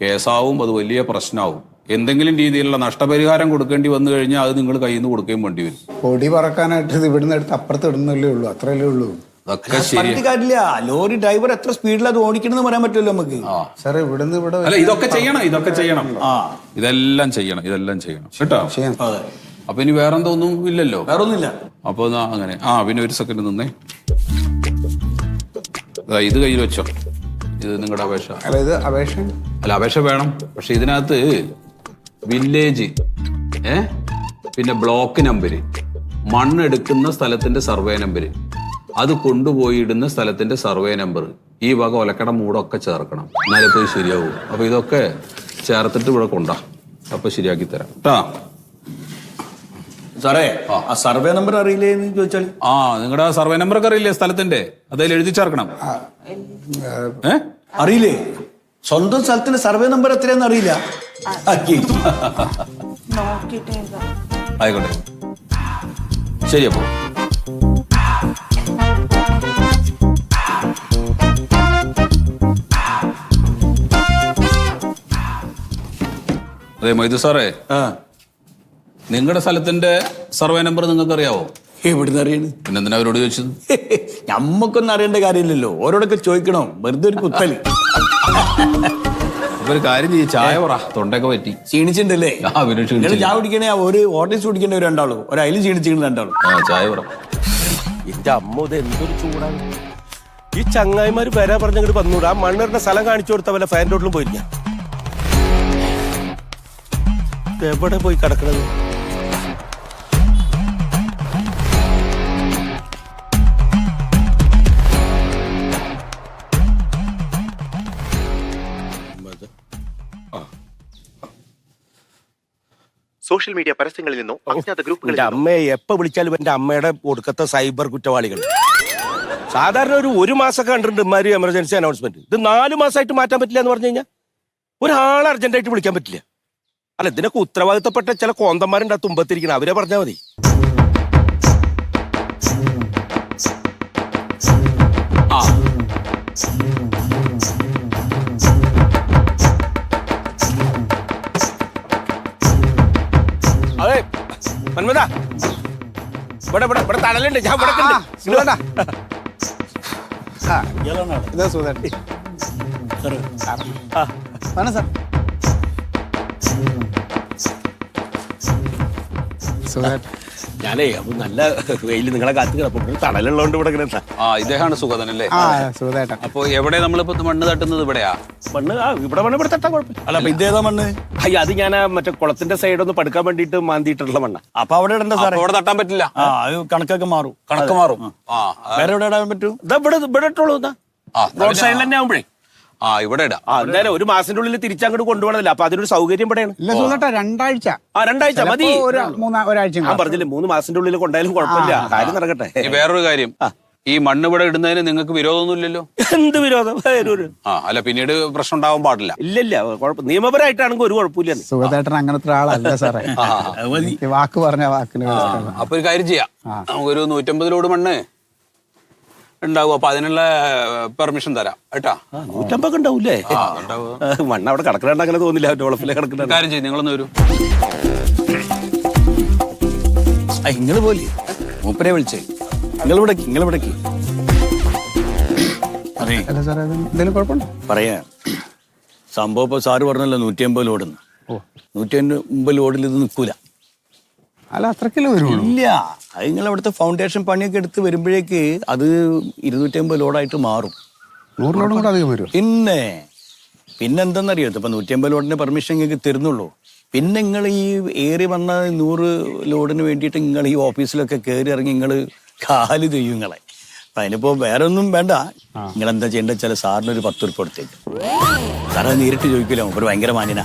കേസാവും അത് വലിയ പ്രശ്നമാവും എന്തെങ്കിലും രീതിയിലുള്ള നഷ്ടപരിഹാരം കൊടുക്കേണ്ടി വന്നു കഴിഞ്ഞാൽ അത് നിങ്ങൾ കയ്യിൽ നിന്ന് കൊടുക്കുകയും വേണ്ടി വരും. പൊടി പറക്കാനായിട്ട് ഇത് ഇവിടുന്ന് എടുത്ത് അപ്പുറത്ത് ഇടുന്നല്ലേ ഉള്ളൂ അത്രയല്ലേ ഉള്ളൂ. അതൊക്കെ ശരി കാര്യമില്ല ലോറി ഡ്രൈവർ എത്ര സ്പീഡിൽ അത് ഓടിക്കണമെന്ന് പറയാൻ പറ്റുമല്ലോ നമുക്ക്. സാർ ഇവിടുന്ന് ഇവിടെ അല്ല ഇതൊക്കെ ചെയ്യണം ഇതൊക്കെ ചെയ്യണം. ആ. ഇതെല്ലാം ചെയ്യണം ഇതെല്ലാം ചെയ്യണം. കേട്ടോ? ചെയ്യാം. അതെ. അപ്പൊ ഇനി വേറെന്തോ ഒന്നും ഇല്ലല്ലോ? വേറെ ഒന്നുമില്ല അപ്പൊ അങ്ങനെ. ആ പിന്നെ ഒരു സെക്കൻഡ് നിന്നേ. ഇത് കയ്യിൽ വെച്ചോ. ഇത് നിങ്ങളുടെ അപേക്ഷ? അല്ല ഇത് അപേക്ഷ? അല്ല അപേക്ഷ വേണം. പക്ഷെ ഇതിനകത്ത് വില്ലേജ് ഏ? പിന്നെ ബ്ലോക്ക് നമ്പര് മണ്ണെടുക്കുന്ന സ്ഥലത്തിന്റെ സർവേ നമ്പര് അത് കൊണ്ടുപോയി ഇടുന്ന സ്ഥലത്തിന്റെ സർവേ നമ്പർ ഈ വക ഒലക്കട മൂടൊക്കെ ചേർക്കണം. എന്നാലേ പോയി ശരിയാവും. അപ്പൊ ഇതൊക്കെ ചേർത്തിട്ട് ഇവിടെ കൊണ്ടാ. അപ്പൊ ശരിയാക്കി തരാം. കേട്ടാ സാറേ ആ സർവേ നമ്പർ അറിയില്ലേ എന്ന് ചോദിച്ചാൽ ആ നിങ്ങളുടെ സർവേ നമ്പർ ഒക്കെ അറിയില്ലേ സ്ഥലത്തിന്റെ? അതിൽ എഴുതി ചേർക്കണം. ഏ? അറിയില്ലേ? സ്വന്തം സ്ഥലത്തിന്റെ സർവേ നമ്പർ എത്രയാന്ന് അറിയില്ല. ആയിക്കോട്ടെ. ശരി അപ്പോ. അതെ മൈദു സാറേ. നിങ്ങളുടെ സ്ഥലത്തിന്റെ സർവേ നമ്പർ നിങ്ങൾക്ക് അറിയാവോ എവിടുന്ന് അറിയണ്? പിന്നെന്തിനാ അവരോട് ചോദിച്ചത്? ഞമ്മക്കൊന്നും അറിയേണ്ട കാര്യമില്ലല്ലോ. ഓരോടൊക്കെ ചോദിക്കണോ? വെറുതെ ഒരു കുത്തൽ. ഒരു കാര്യം ചെയ്യും ചായ പറ. തൊണ്ടൊക്കെ പറ്റി ക്ഷീണിച്ചിട്ടുണ്ടല്ലേ ആ പിന്നെ. ചായ കുടിക്കണേ ഒരു ഓട്ടീസ് കുടിക്കണേ ഒരു രണ്ടാളും. ഒരു അയിൽ ക്ഷീണിച്ചിരിക്കുന്ന രണ്ടാളും. ആ ചായ പറ. എന്റെ അമ്മ ഇത് എന്തൊരു ചൂടാണ് ഈ ചങ്ങായിമാര് വരാൻ പറഞ്ഞങ്ങോട്ട് വന്നൂടാ. ആ മണ്ണിടുന്ന സ്ഥലം കാണിച്ചു കൊടുത്ത വല്ല ഫാൻ റോഡിലും പോയിരിക്കാം. എവിടെ പോയി കിടക്കണത്? സോഷ്യൽ മീഡിയ പരസ്യങ്ങളിൽ നിന്നോ അജ്ഞാത ഗ്രൂപ്പുകളിൽ എന്റെ നിന്നോ? അമ്മയെ എപ്പോ വിളിച്ചാലും എന്റെ അമ്മയുടെ ഒടുക്കത്തെ സൈബർ കുറ്റവാളികൾ. സാധാരണ ഒരു ഒരു മാസമൊക്കെ കണ്ടിട്ടുണ്ട് ഇമാര് എമർജൻസി അനൗൺസ്മെന്റ് ഇത് നാല് മാസമായിട്ട് മാറ്റാൻ പറ്റില്ല എന്ന് പറഞ്ഞു കഴിഞ്ഞാൽ ഒരാളെ അർജന്റായിട്ട് വിളിക്കാൻ പറ്റില്ല. അല്ല ഇതിനൊക്കെ ഉത്തരവാദിത്തപ്പെട്ട ചില കോന്തന്മാരുണ്ട് ആ തുമ്പത്തിരിക്കണം അവരെ പറഞ്ഞാൽ മതി. ഇവിടെ ഇവിടെ ഇവിടെ തണലുണ്ട് ഞാൻ ഇവിടെ ആ, സുഖേട്ടാ. ആ, ഇതാ. ആ, വേണം സാർ സുഖേട്ടൻ. ഞാനേ അപ്പൊ നല്ല വെയിൽ നിങ്ങളെ കാത്ത് കിടപ്പം തണലുള്ളതുകൊണ്ട് ഇവിടെ കിടന്ന ആ ഇദ്ദേഹമാണ് സുഗതനല്ലേ? ആ അപ്പൊ എവിടെ നമ്മളിപ്പോ മണ്ണ് തട്ടുന്നത് ഇവിടെയാ? മണ്ണ് ആ ഇവിടെ മണ്ണ് ഇവിടെ തട്ടാ കുഴപ്പമില്ല. അല്ല അപ്പൊ ഇതേതാ മണ്ണ്? അയ്യ അത് ഞാൻ ആ മറ്റേ കുളത്തിന്റെ സൈഡ് ഒന്ന് പടുക്കാൻ വേണ്ടിയിട്ട് മാന്തിയിട്ടുള്ള മണ്ണ. അപ്പൊ അവിടെ ഇടണ്ട സാറേ. അവിടെ തട്ടാൻ പറ്റില്ല. ആ അത് കണക്കൊക്കെ മാറും. കണക്ക് മാറും. ആ. വേറെ എവിടെ ഇടാൻ പറ്റൂ? ഇതാ ഇവിടെ ഇവിടെ ഇട്ടോളൂ ഇതാ ആ, റോഡ് സൈഡിൽ തന്നെ ആവുമ്പോഴേ. ആ ഇവിടെ ഇടാം. ആ എന്തായാലും ഒരു മാസത്തിന്റെ ഉള്ളിൽ തിരിച്ചങ്ങോട്ട് കൊണ്ടുപോകണമല്ലോ. അപ്പൊ അതിനൊരു സൗകര്യം ഇവിടെയാണ്. ഇല്ല സുഖേട്ടാ രണ്ടാഴ്ച. ആ രണ്ടാഴ്ച. മതി. ചിലപ്പോ ഒരു മൂന്നാ ഒരാഴ്ച ഞാൻ പറഞ്ഞില്ലേ മൂന്ന് മാസത്തിന്റെ ഉള്ളിൽ കൊണ്ടായാലും കുഴപ്പമില്ല. കാര്യം നടക്കട്ടെ. ഇനി വേറൊരു കാര്യം. ഈ മണ്ണ് ഇവിടെ ഇടുന്നതിന് നിങ്ങൾക്ക് വിരോധമൊന്നുമില്ലല്ലോ? എന്ത് വിരോധം? ഒരു ആ അല്ല പിന്നീട് പ്രശ്നം ഉണ്ടാവാൻ പാടില്ല. ഇല്ല കുഴപ്പം നിയമപരമായിട്ടാണെങ്കിൽ ഒരു കുഴപ്പമില്ല സുഖേട്ടൻ അങ്ങനത്തെ ഒരാളല്ല സാറേ. വാക്ക് പറഞ്ഞ വാക്കിന്. അപ്പൊ ഒരു കാര്യം ചെയ്യാം. നമുക്കൊരു നൂറ്റമ്പത് ലോഡ് മണ്ണ് ഉണ്ടാവും അപ്പൊ അതിനുള്ള പെർമിഷൻ തരാം. കേട്ടാ? നൂറ്റമ്പൊക്കെ ഉണ്ടാവൂലേ മണ്ണ അവിടെ കിടക്കണ അങ്ങനെ തോന്നില്ല. ഡോളപ്പിലെ കിടക്കണ കാര്യം ചെയ്യും നിങ്ങളൊന്ന് വരൂ. ഇങ്ങൾ പോലെ മൂപ്പരെ വിളിച്ചേ. നിങ്ങൾ കുഴപ്പമുണ്ടോ? പറയാ സംഭവം ഇപ്പൊ സാറ് പറഞ്ഞല്ലോ നൂറ്റി അമ്പത് ലോഡെന്ന്. നൂറ്റി അമ്പത് ലോഡിൽ ഇത് നിൽക്കൂല. അല്ല അത്രക്കല്ലേ വരുള്ളൂ? ഇല്ല. അത് നിങ്ങൾ അവിടുത്തെ ഫൗണ്ടേഷൻ പണിയൊക്കെ എടുത്ത് വരുമ്പോഴേക്ക് അത് ഇരുന്നൂറ്റി അമ്പത് ലോഡായിട്ട് മാറും. നൂറ് ലോഡും കൂടെ അധികം വരും. പിന്നെ പിന്നെ ഇപ്പം നൂറ്റമ്പത് നൂറ്റി അമ്പത് ലോഡിന് പെർമിഷൻ നിങ്ങൾക്ക് തരുന്നുള്ളൂ. പിന്നെ നിങ്ങൾ ഈ ഏറി വന്ന നൂറ് ലോഡിന് വേണ്ടിയിട്ട് നിങ്ങൾ ഈ ഓഫീസിലൊക്കെ കയറി ഇറങ്ങി നിങ്ങൾ കാൽ ചെയ്യും നിങ്ങളെ അപ്പം അതിനിപ്പോൾ വേറെ ഒന്നും വേണ്ട. നിങ്ങൾ എന്താ ചെയ്യേണ്ടത് വെച്ചാൽ സാറിന് ഒരു പത്ത് ഉറുപ്പ് കൊടുത്തേക്ക്. സാറത് നേരിട്ട് ചോദിക്കില്ല ഒരു ഭയങ്കര മാന്യനാ.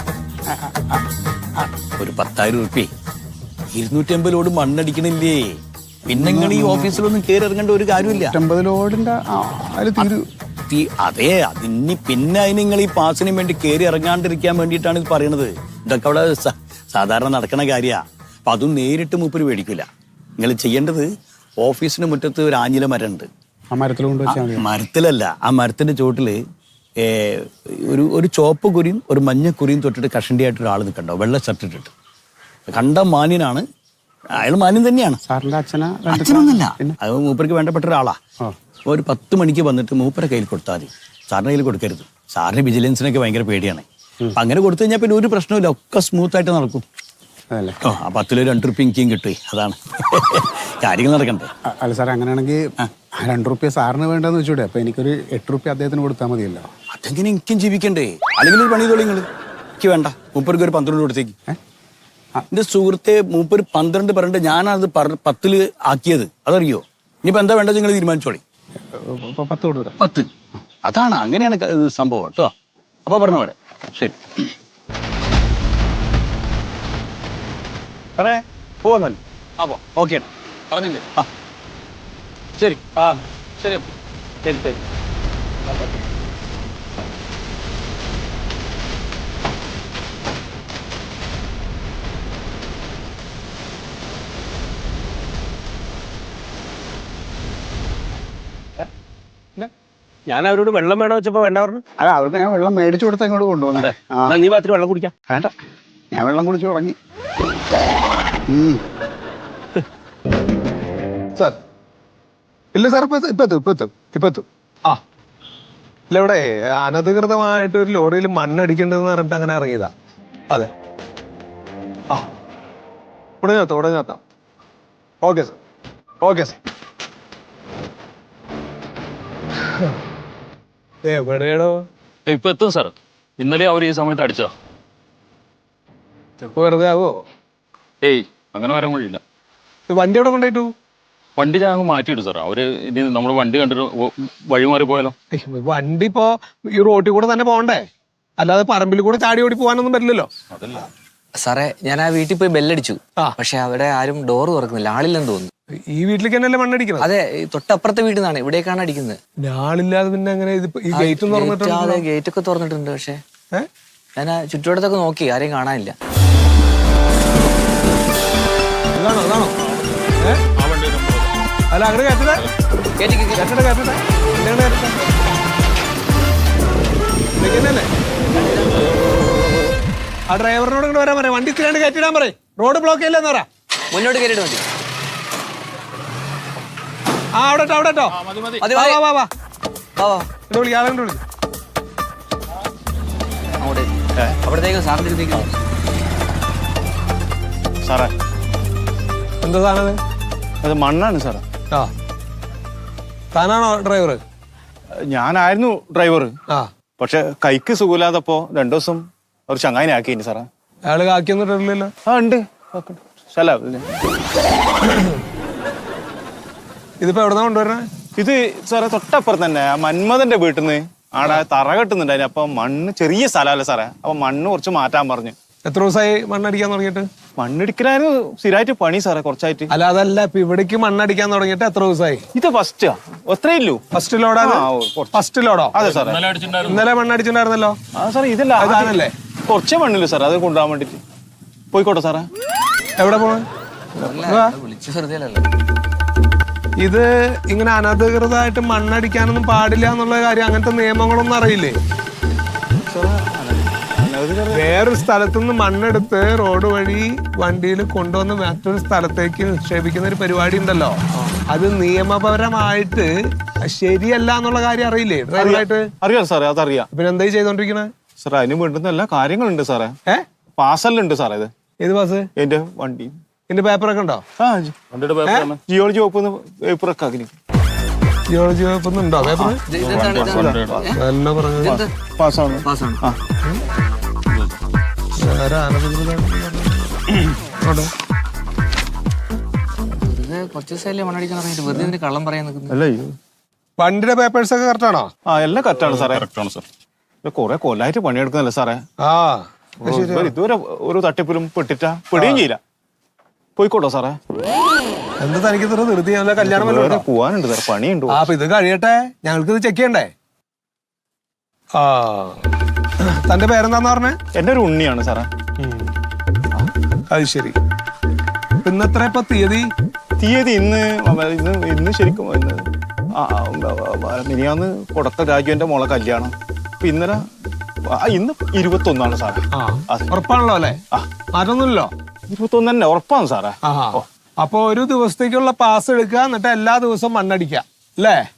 ഒരു പത്തായിരം ഉറുപ്പി ഇരുന്നൂറ്റി അമ്പതിലോട് മണ്ണടിക്കണില്ലേ? പിന്നെ നിങ്ങൾ ഈ ഓഫീസിലൊന്നും കയറി ഇറങ്ങേണ്ട ഒരു കാര്യമില്ല അതെ അതിന് പിന്നെ അതിന് നിങ്ങൾ ഈ പാസിന് വേണ്ടി കയറി ഇറങ്ങാണ്ടിരിക്കാൻ വേണ്ടിയിട്ടാണ് ഇത് പറയണത്. ഇതൊക്കെ അവിടെ സാധാരണ നടക്കണ കാര്യാ. അപ്പൊ അതും നേരിട്ട് മൂപ്പര് മേടിക്കില്ല നിങ്ങൾ ചെയ്യേണ്ടത് ഓഫീസിന് മുറ്റത്ത് ഒരു ആഞ്ഞില മരം ഉണ്ട് ആ മരത്തിൽ മരത്തിലല്ല ആ മരത്തിന്റെ ഏ, ഒരു ഒരു ചുവപ്പ് കുരിയും ഒരു മഞ്ഞ കുരിയും തൊട്ടിട്ട് കഷണ്ടിയായിട്ട് ഒരാൾ നിൽക്കണ്ടോ വെള്ള ഷർട്ട് ഇട്ടിട്ട് കണ്ട മാന്യനാണ്. അയാൾ മാന്യം തന്നെയാണ്. സാറിന്റെ അച്ഛനാ അച്ഛനൊന്നല്ല അത് മൂപ്പർക്ക് വേണ്ടപ്പെട്ട ഒരാളാ. ഒരു പത്ത് മണിക്ക് വന്നിട്ട് മൂപ്പരെ കയ്യിൽ കൊടുത്താൽ മതി. സാറിന്റെ കയ്യിൽ കൊടുക്കരുത്. സാറിന് വിജിലൻസിനൊക്കെ ഭയങ്കര പേടിയാണ്. അപ്പൊ അങ്ങനെ കൊടുത്തു കഴിഞ്ഞാൽ പിന്നെ ഒരു പ്രശ്നമില്ല ഒക്കെ സ്മൂത്ത് ആയിട്ട് നടക്കും. ഓ ആ പത്തിലൊരു രണ്ട് റുപ്യ ഇൻകിയും കിട്ടും അതാണ്. കാര്യങ്ങൾ നടക്കണ്ടേ? അല്ല സാർ അങ്ങനെയാണെങ്കിൽ രണ്ട് റുപ്യ സാറിന് വേണ്ടെന്ന് വെച്ചൂടെ. അപ്പൊ എനിക്കൊരു എട്ട് റുപ്യ അദ്ദേഹത്തിന് കൊടുത്താൽ മതിയല്ലോ. അതെങ്ങനെ എനിക്കും ജീവിക്കണ്ടേ? അല്ലെങ്കിൽ ഒരു പണി തോളിങ്ങൾ എനിക്ക് വേണ്ട. മൂപ്പർക്ക് ഒരു പന്ത്രണ്ട് കൊടുത്തേക്ക്. എന്റെ സുഹൃത്തെ മൂപ്പര് പന്ത്രണ്ട് പറഞ്ഞിട്ട് ഞാനത് പത്തിൽ ആക്കിയത്. അതറിയോ? ഇനിയിപ്പോ എന്താ വേണ്ടത് നിങ്ങൾ തീരുമാനിച്ചോളി. പത്ത് കൊടുക്കാം പത്ത്. അതാണ് അങ്ങനെയാണ് സംഭവം കേട്ടോ. അപ്പൊ പറഞ്ഞ പോലെ. ശരി. സാറേ പോവാന്നല്ലോ? അപ്പോ ഓക്കെ പറഞ്ഞില്ലേ? ആ. ശരി. ആ. ശരി. ശരി ശരി. ഞാൻ അവരോട് വെള്ളം വേണോ വെച്ചപ്പോ വേണ്ട പറഞ്ഞു? അല്ല അവർക്ക് ഞാൻ വെള്ളം മേടിച്ചു കൊടുത്ത ഇങ്ങോട്ട് കൊണ്ടുവന്നേ ആ. നീ മാത്രം വെള്ളം കുടിക്കാം. വേണ്ട. ഞാൻ വെള്ളം കുടിച്ചു തുടങ്ങി. സാർ. ഇല്ല സാർ ഇപ്പൊ ഇപ്പൊ എത്തും ഇപ്പൊ എത്തും ഇപ്പൊ എത്തും. ആ. ഇല്ല ഇവിടെ അനധികൃതമായിട്ട് ഒരു ലോറിയിൽ മണ്ണടിക്കേണ്ടതെന്ന് പറഞ്ഞിട്ട് അങ്ങനെ ഇറങ്ങിയതാ. അതെ. ആ. ഉടനെ എത്താം ഉടനെ എത്താം. Okay sir. Okay sir. എവിടെയാണോ ഇപ്പൊ എത്തും സാർ. ഇന്നലെ അവർ ഈ സമയത്ത് അടിച്ചോ ഇപ്പൊ വെറുതെ ആവോ? ഏയ് അങ്ങനെ വരാൻ വഴിയില്ല. വണ്ടി എവിടെ കൊണ്ടായിട്ടു വണ്ടി ഞാൻ അങ്ങ് മാറ്റിയിട്ടു സാർ അവർ ഇനി നമ്മൾ വണ്ടി കണ്ടിട്ട് വഴി മാറി പോയാലോ? വണ്ടി ഇപ്പോ ഈ റോട്ടിൽ കൂടെ തന്നെ പോകണ്ടേ? അല്ലാതെ പറമ്പിൽ കൂടെ ചാടി ഓടി പോകാനൊന്നും പറ്റില്ലല്ലോ? സാറേ ഞാൻ ആ വീട്ടിൽ പോയി ബെല്ലടിച്ചു. ആ. പക്ഷെ അവിടെ ആരും ഡോർ തുറക്കുന്നില്ല. ആളില്ലെന്ന് തോന്നുന്നു. ഈ വീട്ടിലേക്ക് തന്നെയല്ലേ മണ്ണടിക്കണം അതെ ഈ തൊട്ടപ്പുറത്തെ വീട്ടിൽ നിന്നാണ് ഇവിടേക്കാണ് അടിക്കുന്നത്. ഞാളില്ലാതെ പിന്നെ അങ്ങനെ ഇത് ഈ ഗേറ്റ് തുറന്നിട്ടുണ്ട്? ഗേറ്റ് ഒക്കെ തുറന്നിട്ടുണ്ട് പക്ഷെ. ഞാൻ ആ ചുറ്റുവട്ടത്തൊക്കെ നോക്കി ആരെയും കാണാനില്ല. ഏ? അല്ല അങ്ങനെ ആ ഡ്രൈവറിനോട് ഇങ്ങോട്ട് വരാൻ പറയാം. വണ്ടി ഇത്തിരി കയറ്റിടാൻ പറയും. റോഡ് ബ്ലോക്ക് ചെയ്യില്ലെന്ന് പറ. മുന്നോട്ട് കയറിയിട്ട് മതി. ആ അവിടെ ഇട്ടോ, അവിടെ ഇട്ടോ. മതി, വാ, മതി. വാ, വാ, വാ. വാ, വാ. ഇങ്ങോട്ട് വിളി, ഇങ്ങോട്ട് വിളി. അങ്ങോട്ട്. അവിടത്തേക്ക് സാറിന്റെ അടുത്തേക്ക് സാറേ. എന്താ സാധനം അത് മണ്ണാണ് സാറേ. ആ. താനാണോ ഡ്രൈവർ ഞാനായിരുന്നു ഡ്രൈവർ ആ. പക്ഷെ കൈക്ക് സുഖമില്ലാതപ്പോ രണ്ടു ദിവസം ഒരു ചങ്ങായിനെ ആക്കി സാറേ. അയാൾ ആക്കിയൊന്നും ഇട്ടില്ലല്ലോ ആ ഉണ്ട്. സ്ഥല ഇതിപ്പോ എവിടെന്നാ കൊണ്ടുവരണേ? ഇത് സാറേ തൊട്ടപ്പുറം തന്നെ. ആ മന്മഥന്റെ വീട്ടിൽ നിന്ന് ആടെ തറ കെട്ടുന്നുണ്ടായിരുന്നു. അപ്പൊ മണ്ണ് ചെറിയ സ്ഥലമല്ലേ സാറേ? അപ്പൊ മണ്ണ് കുറച്ച് മാറ്റാൻ പറഞ്ഞു. എത്ര ദിവസമായി മണ്ണടിക്കാൻ തുടങ്ങിയിട്ട്? മണ്ണടിക്കലായിരുന്നു സ്ഥിരമായിട്ട് പണി സാറേ കുറച്ചായിട്ട്. അല്ല അതല്ല ഇപ്പൊ ഇവിടേക്ക് മണ്ണടിക്കാൻ തുടങ്ങിയിട്ട് എത്ര ദിവസമായി? ഇത് ഫസ്റ്റാ അത്രേ ഇല്ലൂ. ഫസ്റ്റ് ലോഡാ. ഫസ്റ്റ് ലോഡോ അതെ സാറേ. ഇന്നലെ മണ്ണടിച്ചിട്ടുണ്ടായിരുന്നല്ലോ ആ സാറേ ഇതല്ല. അതാണല്ലേ? കുറച്ചേ മണ്ണില്ല സാറേ അത് കൊണ്ടുപോകാൻ വേണ്ടിട്ട് പോയിക്കോട്ടെ സാറേ. എവിടെ പോകണം വിളിച്ചു വെറുതെ ഇത് ഇങ്ങനെ അനധികൃതമായിട്ട് മണ്ണടിക്കാനൊന്നും പാടില്ല എന്നുള്ള കാര്യം അങ്ങനത്തെ നിയമങ്ങളൊന്നും അറിയില്ലേ? വേറൊരു സ്ഥലത്തുനിന്ന് മണ്ണെടുത്ത് റോഡ് വഴി വണ്ടിയിൽ കൊണ്ടുവന്ന് മറ്റൊരു സ്ഥലത്തേക്ക് നിക്ഷേപിക്കുന്ന ഒരു പരിപാടി ഉണ്ടല്ലോ. അത് നിയമപരമായിട്ട് ശരിയല്ല എന്നുള്ള കാര്യം അറിയില്ലേ? ഡ്രൈവറായിട്ട്? അറിയാം സാറേ അതറിയാം. പിന്നെ എന്തായി ചെയ്തോണ്ടിരിക്കണേ സാറേ അതിന് വേണ്ടുന്ന എല്ലാ കാര്യങ്ങളുണ്ട് സാറേ. ഏഹ് പാസല്ലുണ്ട് സാറേ ഇത്. ഏത് പാസ്? എന്റെ വണ്ടി ഇതിന്റെ പേപ്പറൊക്കെ ഉണ്ടോ? ആ വണ്ടിയുടെ പേപ്പർ ജിയോളജി വകുപ്പ് പേപ്പറൊക്കെ ആക്കി ജിയോളജി വകുപ്പ് ഉണ്ടോ? പേപ്പർ നല്ല പറഞ്ഞു പാസ്സാണ്. പാസ്സാണ്. കുറച്ച് ദിവസമല്ലേ വെറുതെ ഇതിന് കള്ളം പറയാൻ വണ്ടിയുടെ പേപ്പേഴ്സ് ഒക്കെ കറക്റ്റ് ആണോ? ആ എല്ലാം കറക്റ്റാണ് സാറേ. കറക്റ്റാണ് സാർ ഇത് കുറെ കൊല്ലായിട്ട് പണിയെടുക്കുന്നല്ലേ സാറേ? ആ. ഇതുവരെ ഒരു തട്ടിപ്പിലും പെട്ടിട്ടാ. പെടുകയും ചെയ്യില്ല. പോയിക്കോട്ടോ സാറേ. എന്താ തനിക്ക് ഇത്ര നിർത്തി നല്ല കല്യാണം? പോവാനുണ്ട് സാർ പണിയുണ്ട് അപ്പൊ ഇത് കഴിയട്ടെ? ഞങ്ങൾക്ക് ഇത് ചെക്ക് ചെയ്യണ്ടേ? ആ. തന്റെ പേരെന്താന്ന് പറഞ്ഞേ? എന്റെ ഒരു ഉണ്ണിയാണ് സാറേ. അത് ശരി. ഇന്നത്ര ഇപ്പൊ തീയതി? തീയതി ഇന്ന് ഇന്ന് ഇന്ന് ശരിക്കും മിനിയാന്ന് കൊടക്ക രാജുവിന്റെ മോളെ കല്യാണം. അപ്പൊ ഇന്നലെ ഇന്ന് ഇരുപത്തൊന്നാണ് സാറേ. ഉറപ്പാണല്ലോ അല്ലേ? മാറ്റൊന്നുമില്ലല്ലോ? ഇരുപത്തൊന്ന് തന്നെ ഉറപ്പാണ് സാറേ. അപ്പൊ ഒരു ദിവസത്തേക്കുള്ള പാസ് എടുക്കുക എന്നിട്ട് എല്ലാ ദിവസവും മണ്ണടിക്കുക. അല്ലേ?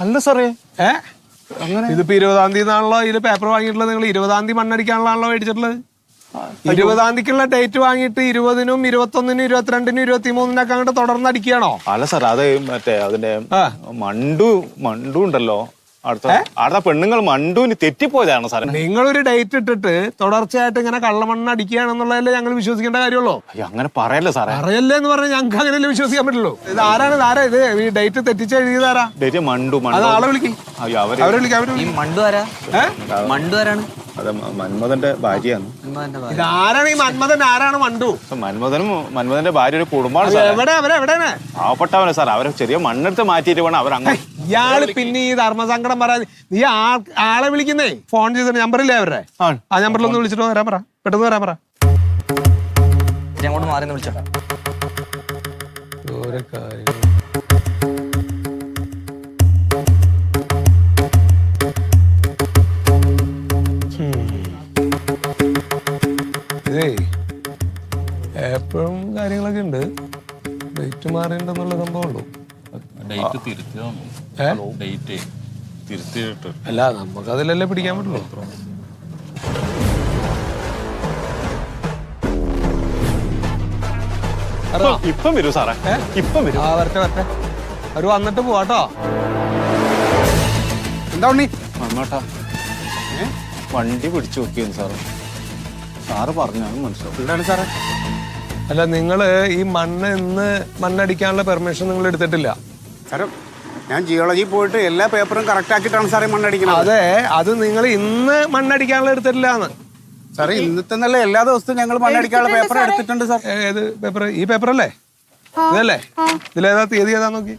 അല്ല സാറേ. ഏ? ഇതിപ്പോ ഇരുപതാം തീയതി ആണല്ലോ ഇതിൽ പേപ്പർ വാങ്ങിയിട്ടുള്ളത്. നിങ്ങൾ ഇരുപതാം തീയതി മണ്ണടിക്കാനുള്ളതാണല്ലോ മേടിച്ചിട്ടുള്ളത്. ഇരുപതാം തീയതിക്കുള്ള ഡേറ്റ് വാങ്ങിയിട്ട് ഇരുപതിനും ഇരുപത്തൊന്നിനും ഇരുപത്തിരണ്ടിനും ഇരുപത്തി മൂന്നിനൊക്കെ അങ്ങോട്ട് തുടർന്ന് അടിക്കുകയാണോ? അല്ല സാർ അത് മറ്റേ അതിന്റെ. മണ്ടു മണ്ടു ഉണ്ടല്ലോ. അടുത്ത പെണ്ണുങ്ങൾ മണ്ടൂന് തെറ്റിപ്പോയതാണ് സാറേ? നിങ്ങളൊരു ഡേറ്റ് ഇട്ടിട്ട് തുടർച്ചയായിട്ട് ഇങ്ങനെ കള്ളമണ്ണ് അടിക്കുകയാണെന്നുള്ളതല്ലേ ഞങ്ങൾ വിശ്വസിക്കേണ്ട കാര്യമുള്ളൂ? അയ്യോ അങ്ങനെ പറയല്ലേ സാറേ. അറിയല്ലേ എന്ന് പറഞ്ഞാൽ ഞങ്ങൾക്ക് അങ്ങനെയല്ലേ വിശ്വസിക്കാൻ പറ്റുള്ളൂ. ഇത് ആരാണ് ഇത്? ആരാ ഇത്? ഈ ഡേറ്റ് തെറ്റിച്ച് എഴുതിയതാരാ ഡേറ്റ് മണ്ടു അത് ആളെ വിളിക്കും. അയ്യോ അവർ അവരെ വിളിക്കാം ഈ മണ്ടു ആരാ? മണ്ടു ആരാണ്? മന്മഥന്റെ ഭാര്യയാണ്. ഉമ്മാന്റെ ഭാര്യ. ഇത് ആരാണ് ഈ മന്മഥൻ? ആരാണ് മണ്ടു? മന്മഥനും മന്മഥന്റെ ഭാര്യ ഒരു കുടുംബമാണ് പാവപ്പെട്ടവനെ സാർ അവരെ ചെറിയ മണ്ണെടുത്ത് മാറ്റിയിട്ട് വേണം അവരങ്ങനെ ഇയാൾ പിന്നെ ഈ ധർമ്മസങ്കടം പറയാൻ നീ ആളെ വിളിക്കുന്നേ. ഫോൺ ചെയ്ത നമ്പറില്ലേ അവരുടെ? ആ. നമ്പറിൽ ഒന്ന് വിളിച്ചിട്ട് വരാൻ പറ. പെട്ടെന്ന് വരാൻ പറ. അങ്ങോട്ട് മാറി നിന്ന് വിളിച്ചോ ഇതേ എപ്പോഴും കാര്യങ്ങളൊക്കെ ഉണ്ട്. ഡേറ്റ് മാറിയിട്ടുണ്ടെന്നുള്ള സംഭവമുള്ളൂ ഡേറ്റ് തിരിച്ചു? ഡേറ്റ് തിരുത്തിയിട്ട്. അല്ല നമുക്ക് അതിലല്ലേ പിടിക്കാൻ പറ്റുള്ളൂ? ഇപ്പം- ഇപ്പം വരൂ സാറേ. ഇപ്പം വരൂ. ആ വരട്ടെ വരട്ടെ. അവർ വന്നിട്ട് പോവാട്ടോ എന്താ ഉണ്ണി? മണ്ണോട്ടാ വണ്ടി പിടിച്ചു നോക്കിയാണ് സാറ്. സാറ് പറഞ്ഞു മനസ്സിലാവും. എന്താണ് സാറേ? അല്ല നിങ്ങൾ ഈ മണ്ണ് ഇന്ന് മണ്ണടിക്കാനുള്ള പെർമിഷൻ നിങ്ങൾ എടുത്തിട്ടില്ല? സാറേ ഞാൻ ജിയോളജി പോയിട്ട് എല്ലാ പേപ്പറും കറക്റ്റ് ആക്കിയിട്ടാണ് സാറേ മണ്ണടിക്കുന്നത്. അതെ അത് നിങ്ങൾ ഇന്ന് മണ്ണടിക്കാനുള്ള എടുത്തിട്ടില്ല എന്ന് സാറേ ഇന്നത്തെ നല്ല എല്ലാ ദിവസവും ഞങ്ങൾ മണ്ണടിക്കാനുള്ള പേപ്പർ എടുത്തിട്ടുണ്ട് സാർ ഏത് പേപ്പർ ഈ പേപ്പർ അല്ലേ ഇതല്ലേ? ഇതിലേതാ തീയതി ഏതാ നോക്കി.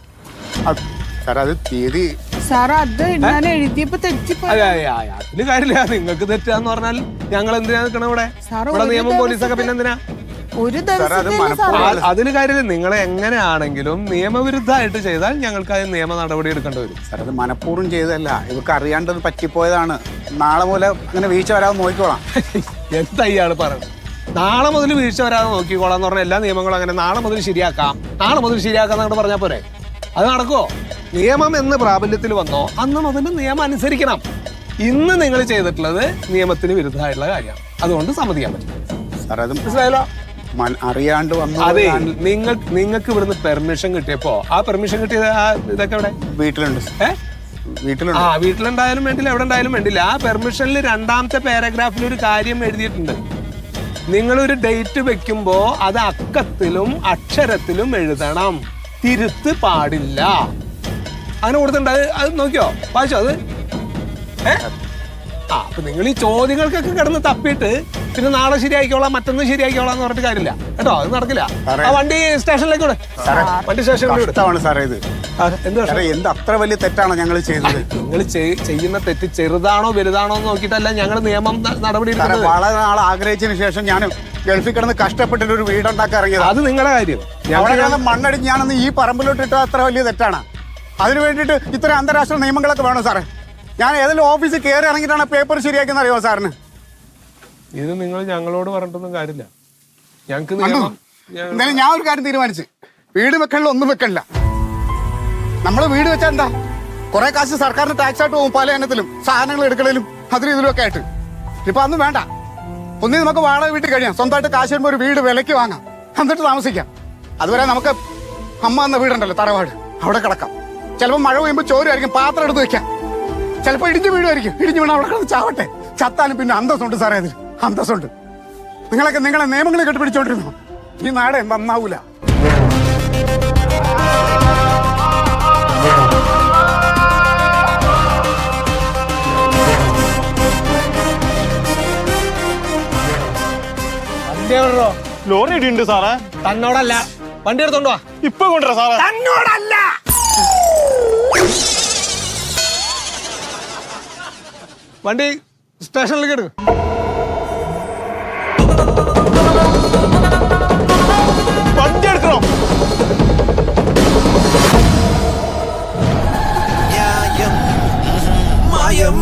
സാറേ അത് തീയതി സാർ അത് ഞാൻ എഴുതിയപ്പോ തെറ്റിപ്പോ അതെ അതെ അതിൽ കാര്യമില്ല. നിങ്ങൾക്ക് തെറ്റാന്ന് പറഞ്ഞാൽ ഞങ്ങൾ എന്തിനാ നിൽക്കണം ഇവിടെ? ഇവിടെ നിയമം പോലീസൊക്കെ പിന്നെ എന്തിനാ ഒരു അതിന് കാര്യമില്ല നിങ്ങൾ എങ്ങനെയാണെങ്കിലും നിയമവിരുദ്ധമായിട്ട് ചെയ്താൽ ഞങ്ങൾക്ക് അതിന് നിയമ നടപടി എടുക്കേണ്ടി വരും. സാർ അത് മനഃപൂർവം ചെയ്തതല്ല. ഇവർക്ക് അറിയാണ്ടത് പറ്റിപ്പോയതാണ്. നാളെ മുതൽ അങ്ങനെ വീഴ്ച വരാതെ നോക്കിക്കോളാം. എന്താ ഇയാൾ പറയുന്നത്? നാളെ മുതൽ വീഴ്ച വരാതെ നോക്കിക്കോളാന്ന് പറഞ്ഞ എല്ലാ നിയമങ്ങളും അങ്ങനെ നാളെ മുതൽ ശരിയാക്കാം. നാളെ മുതൽ ശരിയാക്കാം എന്നങ്ങോട്ട് പറഞ്ഞാൽ പോരെ? അത് നടക്കുമോ നിയമം എന്ന് പ്രാബല്യത്തിൽ വന്നോ അന്ന് മുതൽ നിയമം അനുസരിക്കണം. ഇന്ന് നിങ്ങൾ ചെയ്തിട്ടുള്ളത് നിയമത്തിന് വിരുദ്ധമായിട്ടുള്ള കാര്യമാണ്. അതുകൊണ്ട് സമ്മതിക്കാൻ പറ്റും സാർ അത് മനസ്സിലായല്ലോ? അറിയാണ്ട് വന്നു അതെ നിങ്ങൾ നിങ്ങൾക്ക് ഇവിടുന്ന് പെർമിഷൻ കിട്ടിയപ്പോ ആ പെർമിഷൻ കിട്ടിയത് ആ ഇതൊക്കെ എവിടെ? വീട്ടിലുണ്ട്. വീട്ടിലുണ്ട്. ആ വീട്ടിലുണ്ടായാലും വേണ്ടില്ല എവിടെ ഉണ്ടായാലും വേണ്ടില്ല. ആ പെർമിഷനിൽ രണ്ടാമത്തെ പാരഗ്രാഫിൽ ഒരു കാര്യം എഴുതിയിട്ടുണ്ട്. നിങ്ങൾ ഒരു ഡേറ്റ് വെക്കുമ്പോ അത് അക്കത്തിലും അക്ഷരത്തിലും എഴുതണം. തിരുത്ത് പാടില്ല. അങ്ങനെ കൊടുത്തിട്ടുണ്ട്. അത് അത് നോക്കിയോ? വായിച്ചോ അത്? ഏ? ആ അപ്പൊ നിങ്ങൾ ഈ ചോദ്യങ്ങൾക്കൊക്കെ കിടന്ന് തപ്പിയിട്ട് പിന്നെ നാളെ ശരിയാക്കിക്കോളാം മറ്റൊന്ന് ശരിയാക്കിക്കോളാം എന്ന് പറഞ്ഞിട്ട് കാര്യമില്ല. കേട്ടോ അത് നടക്കില്ല. സാറേ. ആ വണ്ടി സ്റ്റേഷനിലേക്ക് വിട്. വണ്ടി സ്റ്റേഷനിലേക്ക് വിട്. കഷ്ടമാണ് സാറേ ഇത്. ആ, എന്ത് പ്രശ്നം? സാറേ എന്ത് അത്ര വലിയ തെറ്റാണോ ഞങ്ങൾ ചെയ്തത് നിങ്ങൾ ചെയ്യുന്ന തെറ്റ് ചെറുതാണോ വലുതാണോ എന്ന് നോക്കിയിട്ടല്ല ഞങ്ങൾ നിയമം ന- നടപടി സാറേ എടുക്കുന്നത്. വളരെ നാൾ ആഗ്രഹിച്ചതിന് ശേഷം ഞാൻ ഗൾഫിൽ കിടന്ന് കഷ്ടപ്പെട്ടിട്ട് ഒരു വീടുണ്ടാക്കി ഇറങ്ങിയത്. അത് നിങ്ങളുടെ കാര്യം. അവിടെ ഞങ്ങൾ കിടന്ന് മണ്ണടിച്ച് ഞാനൊന്ന് ഈ പറമ്പിലോട്ട് ഇട്ടത് അത്ര വലിയ തെറ്റാണ്. അതിന് വേണ്ടിയിട്ട് ഇത്ര അന്താരാഷ്ട്ര നിയമങ്ങളൊക്കെ വേണം സാറേ. ഞാൻ ഏതെങ്കിലും ഓഫീസിൽ കയറി ഇറങ്ങിയിട്ടാണ് പേപ്പർ ശരിയാക്കുന്ന അറിയോ സാറിന്? ഇത് നിങ്ങൾ ഞങ്ങളോട് പറഞ്ഞിട്ടൊന്നും കാര്യമില്ല. ഞങ്ങൾക്ക് കണ്ടോ? നിയമം എന്തായാലും ഞാൻ ഒരു കാര്യം തീരുമാനിച്ചു. വീട് വെക്കണില്ല ഒന്നും വെക്കണില്ല. നമ്മൾ വീട് വെച്ചാൽ എന്താ? കുറെ കാശ് സർക്കാരിന് ടാക്സ് ആയിട്ട് പോകും പല ഇനത്തിലും സാധനങ്ങൾ എടുക്കണേലും അതിലും ഇതിലും ഒക്കെ ആയിട്ട്. ഇപ്പൊ അന്ന് വേണ്ട. ഒന്നേ നമുക്ക് വാടക വീട്ടിൽ കഴിയാം. സ്വന്തമായിട്ട് കാശ് വരുമ്പോൾ ഒരു വീട് വിലയ്ക്ക് വാങ്ങാം. എന്നിട്ട് താമസിക്കാം. അതുവരെ നമുക്ക് അമ്മ എന്ന വീടുണ്ടല്ലോ തറവാട്. അവിടെ കിടക്കാം. ചിലപ്പോൾ മഴ പെയ്യുമ്പോൾ ചോരായിരിക്കും പാത്രം എടുത്ത് വെക്കാം. ചിലപ്പോൾ ഇടിഞ്ഞു വീടുമായിരിക്കും ഇടിഞ്ഞു വീണ അവിടെ കിടന്ന് ചാവട്ടെ. ചത്താലും പിന്നെ അന്തസ്സുണ്ട് സാറേ അതിൽ അന്തസ്സുണ്ട്. നിങ്ങളൊക്കെ നിങ്ങളെ നിയമങ്ങൾ കെട്ടിപ്പിടിച്ചോണ്ടിരുന്നു? ഈ നാട് നന്നാവൂല? ലോറി ഇടിയുണ്ട് സാറേ. തന്നോടല്ല. വണ്ടി എടുത്തോണ്ട് വാ. ഇപ്പൊ കൊണ്ടുവരാ സാറേ. തന്നോടല്ല. വണ്ടി സ്റ്റേഷനിലേക്ക് എടുക്കും. Yeah.